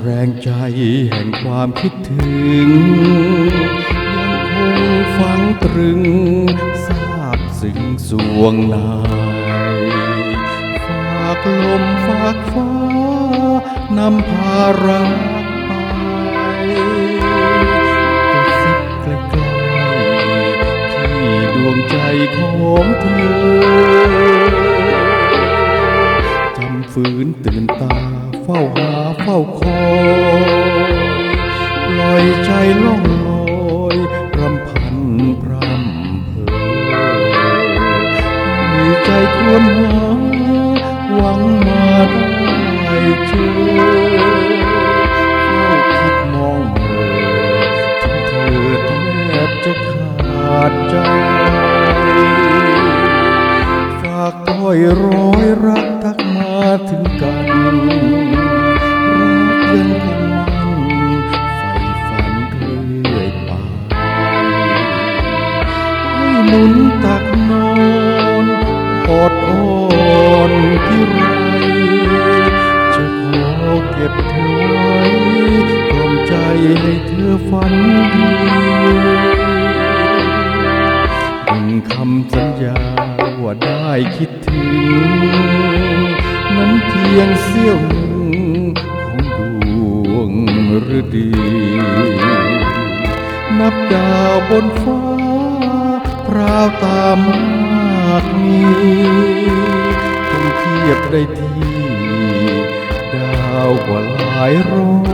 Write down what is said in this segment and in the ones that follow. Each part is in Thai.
แรงใจแห่งความคิดถึง ยังคงฝังตรึงทราบซึ้งสวงในฝากลมฝากฟ้านำพารัก ฝืนตื่นตาเฝ้าหาเฝ้าคอยปล่อยใจล่องลอยรำพันพรำเพอมีใจครวญหาหวังมาได้เจอเฝ้าคิดมองเธอจนเธอแทบจะขาดใจฝากต้อยร้อยรักทัก ถึงกันรักยังคงมั่นใฝ่ฝันเรื่อยไปให้หนุนตักนอนอดอ่อนที่ไรจะขอเก็บเธอไว้กล่อมใจให้เธอฝันดีดึงคำสัญญาว่าได้คิดถึง นั้นเพียงเสี้ยวหนึ่งของดวงฤดี นับดาวบนฟ้า พราวตามมากมีคงเทียบได้ที่ ดาวกว่าหลายร้อย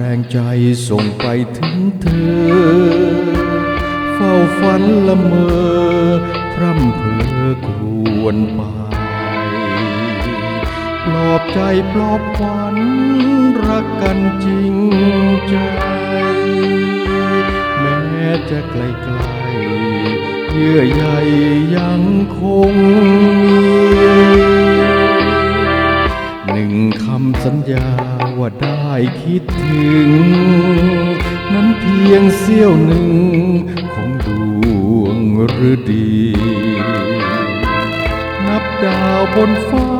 แรงใจส่งไปถึงเธอ เฝ้าฝันละเมอ พร่ำเพอควรไป ปลอบใจปลอบขวัญรักกันจริงใจ แม้จะไกลไกลเยื่อใยยังคงมี คำสัญญาว่าได้คิดถึง นั้นเพียงเสี้ยวหนึ่งของดวงฤดี นับดาวบนฟ้า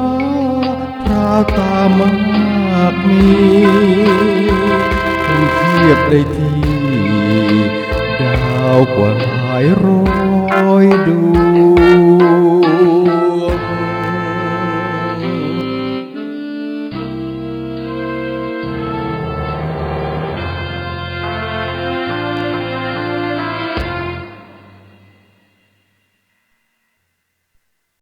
พราตามากมีคงเทียบได้ที่ ดาวกว่าหลายร้อยดว